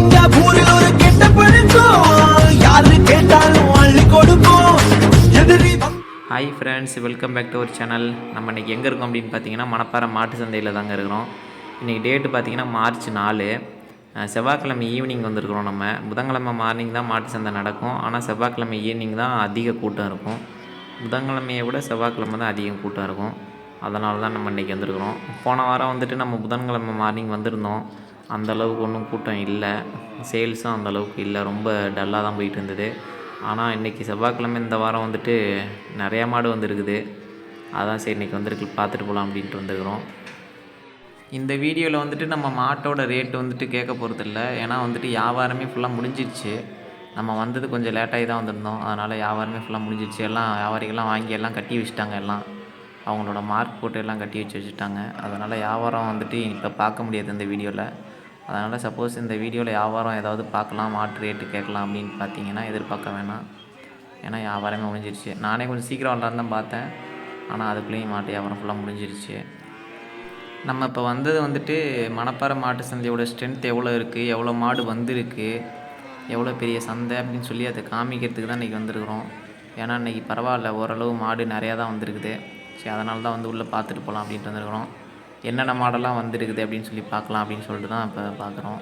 எங்க ஊரில் ஒரு கெட்ட பழக்கம். யாரு கேட்டாலும் அள்ளி கொடுப்போம் எதிரி hi friends welcome back to our channel நம்ம இன்றைக்கி எங்கே இருக்கோம் அப்படின்னு பார்த்தீங்கன்னா மணப்பாறை மாட்டு சந்தையில் தாங்க இருக்கிறோம். இன்றைக்கி டேட்டு பார்த்தீங்கன்னா மார்ச் நாலு. செவ்வாய்க்கிழமை ஈவினிங் வந்திருக்கிறோம் நம்ம. புதன்கிழமை மார்னிங் தான் மாட்டு சந்தை நடக்கும். ஆனால் செவ்வாய்க்கிழமை ஈவினிங் தான் அதிக கூட்டம் இருக்கும். புதன்கிழமையை விட செவ்வாய்க்கிழமை தான் அதிகம் கூட்டம் இருக்கும். அதனால தான் நம்ம இன்றைக்கி வந்திருக்கிறோம். போன வாரம் வந்துட்டு நம்ம புதன்கிழமை மார்னிங் வந்திருந்தோம். அந்த அளவுக்கு ஒன்றும் கூட்டம் இல்லை. சேல்ஸும் அந்தளவுக்கு இல்லை. ரொம்ப டல்லாக தான் போயிட்டு இருந்தது ஆனால் இன்றைக்கி செவ்வாய்க்கிழமை இந்த வாரம் வந்துட்டு நிறையா மாடு வந்திருக்குது. அதான் சரி இன்றைக்கி வந்துருக்கு பார்த்துட்டு போகலாம் அப்படின்ட்டு வந்துருக்குறோம். இந்த வீடியோவில் வந்துட்டு நம்ம மாட்டோட ரேட் வந்துட்டு கேட்க போகிறதில்ல ஏன்னா வந்துட்டு வியாபாரமே ஃபுல்லாக முடிஞ்சிருச்சு. நம்ம வந்தது கொஞ்சம் லேட்டாகி தான் வந்திருந்தோம். அதனால் வியாபாரமே ஃபுல்லாக முடிஞ்சிருச்சு. எல்லாம் வியாபாரிகள்லாம் வாங்கி எல்லாம் கட்டி வச்சுட்டாங்க எல்லாம். அவங்களோட மார்க் போட்டு எல்லாம் கட்டி வச்சு வச்சுட்டாங்க. அதனால் வியாபாரம் வந்துட்டு இப்போ பார்க்க முடியாது இந்த வீடியோவில் அதனால் சப்போஸ் இந்த வீடியோவில் வியாபாரம் ஏதாவது பார்க்கலாம் மாட்டு ரேட்டு கேட்கலாம் அப்படின்னு பார்த்தீங்கன்னா எதிர்பார்க்க வேணாம். ஏன்னா வியாபாரமே முடிஞ்சிருச்சு. நானே கொஞ்சம் சீக்கிரம் வரலான்னு தான் பார்த்தேன். ஆனால் அதுக்குள்ளேயும் மாட்டு வியாபாரம் ஃபுல்லாக முடிஞ்சிருச்சு. நம்ம இப்போ வந்தது வந்துட்டு மணப்பாறை மாட்டு சந்தையோட ஸ்ட்ரென்த் எவ்வளோ இருக்குது எவ்வளோ மாடு வந்திருக்கு எவ்வளோ பெரிய சந்தை அப்படின்னு சொல்லி அதை காமிக்கிறதுக்கு தான் இன்றைக்கி வந்திருக்கிறோம். ஏன்னா இன்றைக்கி பரவாயில்ல ஓரளவு மாடு நிறையா தான் வந்திருக்குது. சரி அதனால தான் வந்து உள்ளே பார்த்துட்டு போகலாம் அப்படின்ட்டு வந்திருக்கிறோம். என்னென்ன மாடெல்லாம் வந்துருக்குது அப்படின்னு சொல்லி பார்க்கலாம் அப்படின்னு சொல்லிட்டு தான் இப்போ பார்க்குறோம்.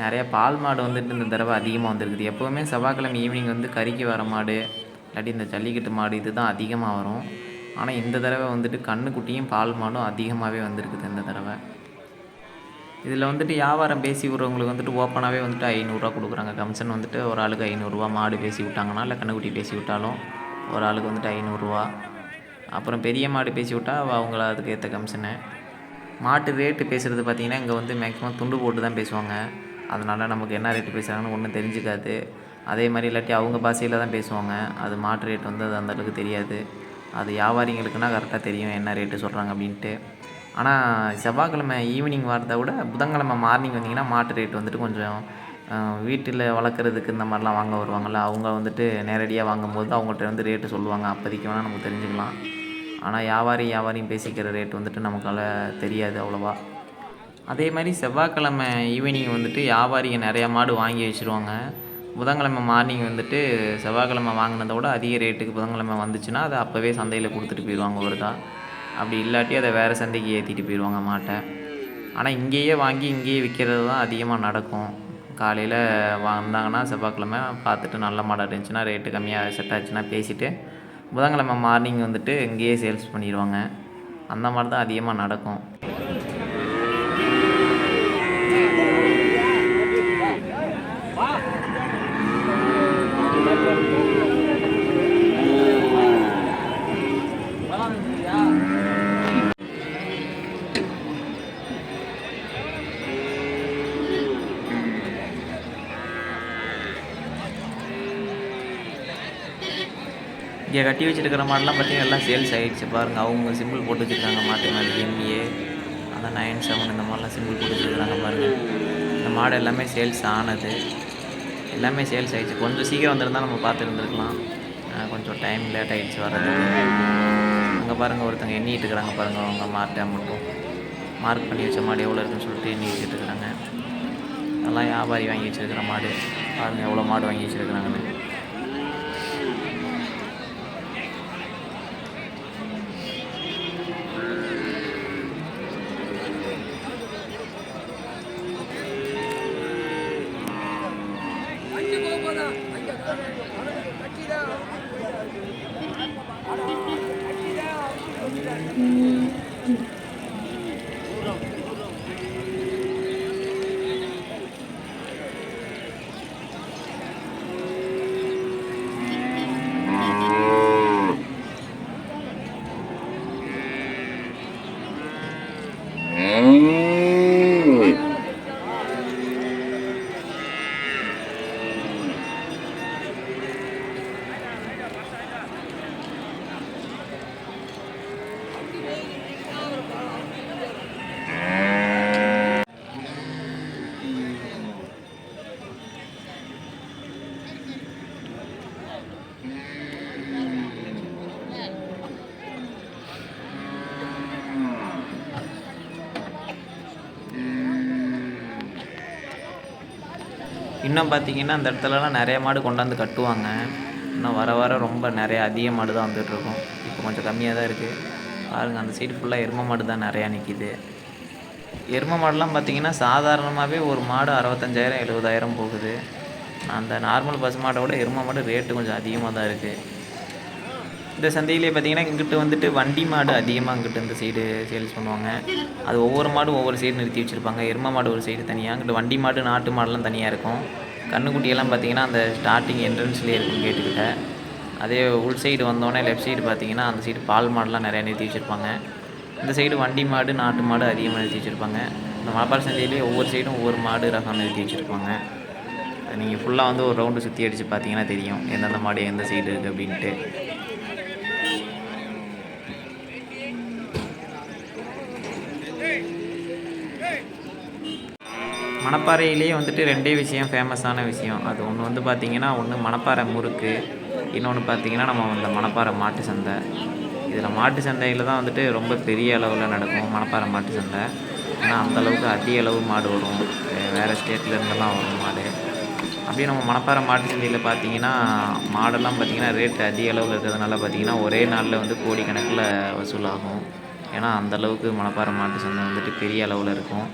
நிறைய பால் மாடு வந்துட்டு இந்த தடவை அதிகமாக வந்திருக்குது. எப்போவுமே செவ்வாய்க்கிழமை ஈவினிங் வந்து கறிக்கு வர மாடு இல்லாட்டி இந்த ஜல்லிக்கட்டு மாடு இது தான் அதிகமாக வரும். ஆனால் இந்த தடவை வந்துட்டு கண்ணுக்குட்டியும் பால் மாடும் அதிகமாகவே வந்திருக்குது இந்த தடவை. இதில் வந்துட்டு வியாபாரம் பேசி விட்றவங்களுக்கு வந்துட்டு ஓப்பனாகவே வந்துட்டு ஐநூறுரூவா கொடுக்குறாங்க. கமிஷன் வந்துட்டு ஒரு ஆளுக்கு ஐநூறுரூவா மாடு பேசி விட்டாங்கன்னா இல்லை கண்ணுக்குட்டி பேசி விட்டாலும் ஒரு ஆளுக்கு வந்துட்டு ஐநூறுரூவா. அப்புறம் பெரிய மாடு பேசி விட்டால் அவங்கள அதுக்கு ஏற்ற கமிஷனு. மாட்டு ரேட்டு பேசுகிறது பார்த்திங்கன்னா இங்கே வந்து மேக்ஸிமம் துண்டு போட்டு தான் பேசுவாங்க. அதனால் நமக்கு என்ன ரேட்டு பேசுகிறாங்கன்னு ஒன்றும் தெரிஞ்சுக்காது. அதே மாதிரி இல்லாட்டி அவங்க பாஷையில் தான் பேசுவாங்க. அது மாட்டு ரேட் வந்து அது அந்தளவுக்கு தெரியாது. அது வியாபாரிங்களுக்குன்னா கரெக்டாக தெரியும் என்ன ரேட்டு சொல்கிறாங்க அப்படின்ட்டு. ஆனால் செவ்வாய்க்கிழமை ஈவினிங் வரதை விட புதன்கிழமை மார்னிங் வந்தீங்கன்னா மாட்டு ரேட் வந்துட்டு கொஞ்சம் வீட்டில் வளர்க்குறதுக்கு இந்த மாதிரிலாம் வாங்க வருவாங்கள்ல அவங்க வந்துட்டு நேரடியாக வாங்கும்போது அவங்கள்ட்ட வந்து ரேட்டு சொல்லுவாங்க. அப்போதைக்கு வேணால் நமக்கு தெரிஞ்சுக்கலாம். ஆனால் வியாபாரி வியாபாரியும் பேசிக்கிற ரேட் வந்துட்டு நமக்கால தெரியாது அவ்வளோவா. அதே மாதிரி செவ்வாய்க்கிழமை ஈவினிங் வந்துட்டு வியாபாரிங்க நிறையா மாடு வாங்கி வச்சுருவாங்க. புதன்கிழமை மார்னிங் வந்துட்டு செவ்வாய்க்கிழமை வாங்கினதை விட அதிக ரேட்டுக்கு புதன்கிழமை வந்துச்சுன்னா அதை அப்போவே சந்தையில் கொடுத்துட்டு போயிடுவாங்க ஒருக்கா. அப்படி இல்லாட்டி அதை வேறு சந்தைக்கு ஏற்றிட்டு போயிடுவாங்க மாட்டை. ஆனால் இங்கேயே வாங்கி இங்கேயே விற்கிறது தான் அதிகமாக நடக்கும். காலையில் வந்தாங்கன்னா செவ்வாய்க்கிழமை பார்த்துட்டு நல்ல மாடாக இருந்துச்சுன்னா ரேட்டு கம்மியாக செட் ஆச்சுன்னா பேசிவிட்டு புதன்கிழமை மார்னிங் வந்துட்டு இங்கேயே சேல்ஸ் பண்ணிடுவாங்க. அந்த மாதிரி தான் அதிகமாக நடக்கும். இங்கே கட்டி வச்சுருக்கிற மாடெல்லாம் பார்த்தீங்கன்னா எல்லாம் சேல்ஸ் ஆகிடுச்சு பாருங்கள் அவங்க சிம்பிள் போட்டு வச்சுருக்காங்க. மாட்டு மேலே எம்ஏ அதான் நைன் செவன் இந்த மாதிரிலாம் சிம்பிள் போட்டு வச்சுருக்காங்க பாருங்கள் இந்த மாடு எல்லாமே சேல்ஸ் ஆனது. எல்லாமே சேல்ஸ் ஆகிடுச்சு கொஞ்சம் சீக்கிரம் வந்திருந்தால் நம்ம பார்த்துருந்துருக்கலாம் கொஞ்சம் டைம் லேட் ஆகிடுச்சு வர்றதுக்கு. அங்கே பாருங்கள் ஒருத்தங்க எண்ணிட்டு இருக்கிறாங்க பாருங்கள் அவங்க மாட்டை மட்டும். மார்க் பண்ணி வச்ச மாடு எவ்வளோ இருக்குன்னு சொல்லிட்டு எண்ணி வச்சுட்டு இருக்கிறாங்க. நல்லா வியாபாரி வாங்கி வச்சிருக்கிற மாடு. பாருங்கள் எவ்வளோ மாடு வாங்கி வச்சுருக்கிறாங்கன்னு. இன்னும் பார்த்தீங்கன்னா அந்த இடத்துலலாம் நிறைய மாடு கொண்டாந்து கட்டுவாங்க. இன்னும் வர வர ரொம்ப நிறைய அதிக மாடு தான் வந்துட்டுருக்கும். இப்போ கொஞ்சம் கம்மியாக தான் இருக்குது பாருங்கள் அந்த சைடு ஃபுல்லாக எரும மாடு தான் நிறையா நிற்கிது எரும மாடுலாம் பார்த்திங்கன்னா சாதாரணமாகவே ஒரு மாடு அறுபத்தஞ்சாயிரம் எழுபதாயிரம் போகுது. அந்த நார்மல் பசு மாடை விட எரும மாடு ரேட்டு கொஞ்சம் அதிகமாக தான் இருக்குது இந்த சந்தையிலே பார்த்தீங்கன்னா இங்கிட்டு வந்துட்டு வண்டி மாடு அதிகமாக இங்கிட்ட இந்த சைடு சேல்ஸ் பண்ணுவாங்க. அது ஒவ்வொரு மாடும் ஒவ்வொரு சைடு நிறுத்தி வச்சுருப்பாங்க. எரும மாடு ஒரு சைடு தனியாக இங்கிட்டு வண்டி மாடு நாட்டு மாடுலாம் தனியாக இருக்கும். கண்ணுக்குட்டியெல்லாம் பார்த்தீங்கன்னா அந்த ஸ்டார்டிங் என்ட்ரன்ஸ்லேயே இருக்கும் கேட்டுக்கிட்ட அதே உள் சைடு வந்தோடனே லெஃப்ட் சைடு பார்த்தீங்கன்னா அந்த சைடு பால் மாடுலாம் நிறையா நிறுத்தி வச்சுருப்பாங்க. இந்த சைடு வண்டி மாடு நாட்டு மாடு அதிகமாக நிறுத்தி வச்சுருப்பாங்க. இந்த மலப்பாறை சந்தையிலேயே ஒவ்வொரு சைடும் ஒவ்வொரு மாடு ரகம் நிறுத்தி வச்சுருப்பாங்க. நீங்கள் ஃபுல்லாக வந்து ஒரு ரவுண்டு சுற்றி அடித்து பார்த்தீங்கன்னா தெரியும். எந்தெந்த மாடு எந்த சைடு இருக்குது அப்படின்ட்டு. மணப்பாறையிலேயே வந்துட்டு ரெண்டே விஷயம் ஃபேமஸான விஷயம். அது ஒன்று வந்து பார்த்திங்கன்னா ஒன்று மணப்பாறை முறுக்கு இன்னொன்று பார்த்தீங்கன்னா நம்ம அந்த மணப்பாறை மாட்டு சந்தை. இதில் மாட்டு சந்தையில் தான் வந்துட்டு ரொம்ப பெரிய அளவில் நடக்கும் மணப்பாறை மாட்டு சந்தை. ஏன்னா அந்தளவுக்கு அதிக அளவு மாடு வரும். வேறு ஸ்டேட்டில் வரும் மாடு. அப்படியே நம்ம மணப்பாறை மாட்டு சந்தையில் பார்த்தீங்கன்னா மாடெல்லாம் பார்த்திங்கன்னா ரேட் அதிக அளவில் இருக்கிறதுனால பார்த்தீங்கன்னா ஒரே நாளில் வந்து கோடிக்கணக்கில் வசூலாகும். ஏன்னா அந்தளவுக்கு மணப்பாறை மாட்டு சந்தை வந்துட்டு பெரிய அளவில் இருக்கும்.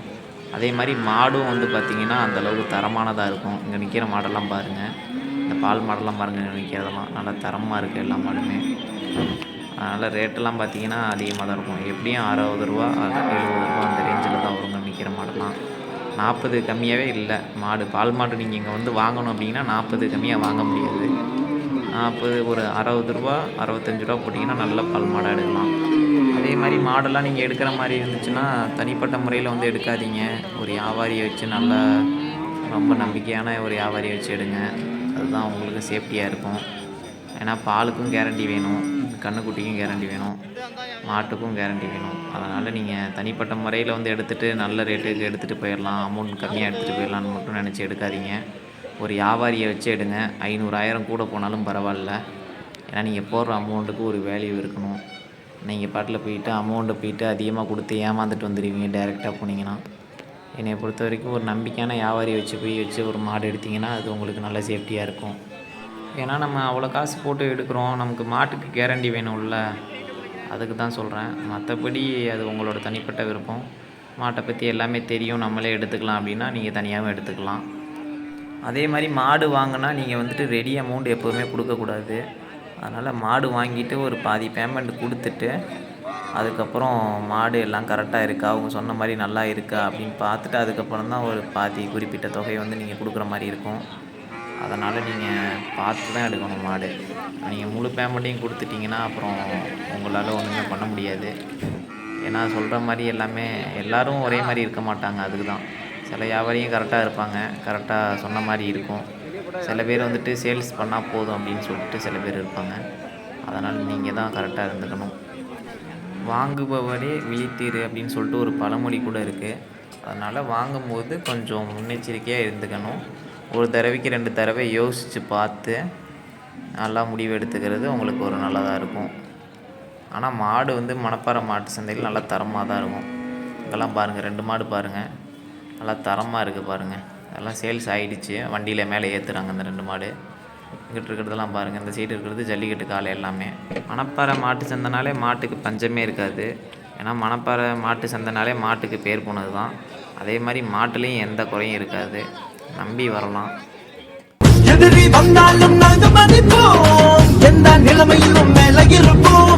அதே மாதிரி மாடும் வந்து பார்த்திங்கன்னா அந்தளவுக்கு தரமானதாக இருக்கும். இங்கே நிற்கிற மாடெல்லாம் பாருங்கள் இந்த பால் மாடெல்லாம் பாருங்கள் இங்கே நிற்கிறதெல்லாம் நல்லா தரமாக இருக்குது எல்லா மாடுமே. அதனால் ரேட்டெல்லாம் பார்த்தீங்கன்னா அதிகமாக தான் இருக்கும். எப்படியும் அறுபது ரூபா எழுபது ரூபா அந்த ரேஞ்சில் தான் வருங்க நிற்கிற மாடெல்லாம். நாற்பது கம்மியாகவே இல்லை. மாடு பால் மாடு நீங்கள் இங்கே வந்து வாங்கணும் அப்படின்னா நாற்பது கம்மியாக வாங்க முடியாது. நாற்பது ஒரு அறுபது ரூபா அறுபத்தஞ்சு ரூபா போட்டிங்கன்னா நல்ல பால் மாடாக எடுக்கலாம். அதே மாதிரி மாடெல்லாம் நீங்கள் எடுக்கிற மாதிரி இருந்துச்சுன்னா தனிப்பட்ட முறையில் வந்து எடுக்காதீங்க. ஒரு வியாபாரியை வச்சு நல்லா ரொம்ப நம்பிக்கையான ஒரு வியாபாரியை வச்சு எடுங்க. அதுதான் உங்களுக்கு சேஃப்டியாக இருக்கும். ஏன்னா பாலுக்கும் கேரண்டி வேணும். கண்ணுக்குட்டிக்கும் கேரண்டி வேணும். மாட்டுக்கும் கேரண்டி வேணும். அதனால் நீங்கள் தனிப்பட்ட முறையில் வந்து எடுத்துகிட்டு நல்ல ரேட்டுக்கு எடுத்துகிட்டு போயிடலாம். அமௌண்ட் கம்மியாக எடுத்துகிட்டு போயிடலான்னு மட்டும் நினச்சி எடுக்காதீங்க. ஒரு வியாபாரியை வச்சு எடுங்க. ஐநூறாயிரம் கூட போனாலும் பரவாயில்ல. ஏன்னா நீங்கள் போடுற அமௌண்ட்டுக்கு ஒரு வேல்யூ இருக்கணும். நீங்கள் பாட்டில் போயிட்டு அமௌண்ட்டை போயிட்டு அதிகமாக கொடுத்து ஏமாந்துட்டு வந்துடுவீங்க டைரெக்டாக போனீங்கன்னா. என்னை பொறுத்த வரைக்கும் ஒரு நம்பிக்கையான வியாபாரி வச்சு போய் வச்சு ஒரு மாடு எடுத்திங்கன்னா அது உங்களுக்கு நல்ல சேஃப்டியாக இருக்கும். ஏன்னா நம்ம அவ்வளோ காசு போட்டு எடுக்கிறோம். நமக்கு மாட்டுக்கு கேரண்டி வேணும்ல. அதுக்கு தான் சொல்கிறேன் மற்றபடி அது உங்களோட தனிப்பட்ட விருப்பம். மாட்டை பற்றி எல்லாமே தெரியும். நம்மளே எடுத்துக்கலாம் அப்படின்னா நீங்கள் தனியாகவும் எடுத்துக்கலாம். அதே மாதிரி மாடு வாங்கினா நீங்கள் வந்துட்டு ரெடி அமௌண்ட் எப்போவுமே கொடுக்கக்கூடாது. அதனால் மாடு வாங்கிட்டு ஒரு பாதி பேமெண்ட் கொடுத்துட்டு அதுக்கப்புறம் மாடு எல்லாம் கரெக்டாக இருக்கா? அவங்க சொன்ன மாதிரி நல்லா இருக்கா? அப்படின்னு பார்த்துட்டு அதுக்கப்புறம் தான் ஒரு பாதி குறிப்பிட்ட தொகையை வந்து நீங்கள் கொடுக்குற மாதிரி இருக்கும். அதனால் நீங்கள் பார்த்து தான் எடுக்கணும் மாடு. நீங்கள் முழு பேமெண்ட்டையும் கொடுத்துட்டிங்கன்னா அப்புறம் உங்களால் ஒன்றுமே பண்ண முடியாது. ஏன்னா சொல்கிற மாதிரி எல்லாமே எல்லாரும் ஒரே மாதிரி இருக்க மாட்டாங்க அதுக்கு தான் சில வியாபாரியும் கரெக்டாக இருப்பாங்க கரெக்டாக சொன்ன மாதிரி இருக்கும். சில பேர் வந்துட்டு சேல்ஸ் பண்ணால் போதும் அப்படின்னு சொல்லிட்டு சில பேர் இருப்பாங்க. அதனால் நீங்கள் தான் கரெக்டாக இருந்துக்கணும். வாங்குபவரே விழித்தீர் அப்படின்னு சொல்லிட்டு ஒரு பழமொழி கூட இருக்குது அதனால் வாங்கும்போது கொஞ்சம் முன்னெச்சரிக்கையாக இருந்துக்கணும். ஒரு தடவைக்கு ரெண்டு தடவை யோசித்து பார்த்து நல்லா முடிவு எடுத்துக்கிறது உங்களுக்கு ஒரு நல்லதாக இருக்கும். ஆனால் மாடு வந்து மணப்பாறை மாட்டு சந்தையில் நல்லா தரமாக தான் இருக்கும். இதெல்லாம் பாருங்கள் ரெண்டு மாடு பாருங்கள் நல்லா தரமாக இருக்குது பாருங்கள் அதெல்லாம் சேல்ஸ் ஆகிடுச்சு வண்டியில் மேலே ஏற்றுறாங்க அந்த ரெண்டு மாடு. இங்கிட்டு இருக்கிறதெல்லாம் பாருங்கள் இந்த சைடு இருக்கிறது ஜல்லிக்கட்டு காலை எல்லாமே. மணப்பாறை மாட்டு சந்தைனாலே மாட்டுக்கு பஞ்சமே இருக்காது. ஏன்னா மணப்பாறை மாட்டு சந்தைனாலே மாட்டுக்கு பேர் போனது தான் அதே மாதிரி மாட்டுலேயும் எந்த குறையும் இருக்காது. நம்பி வரலாம். எதிரி வந்தாலும் நாங்கள் மதிப்போம். எந்த நிலைமையிலும் மேலே இருப்போம்.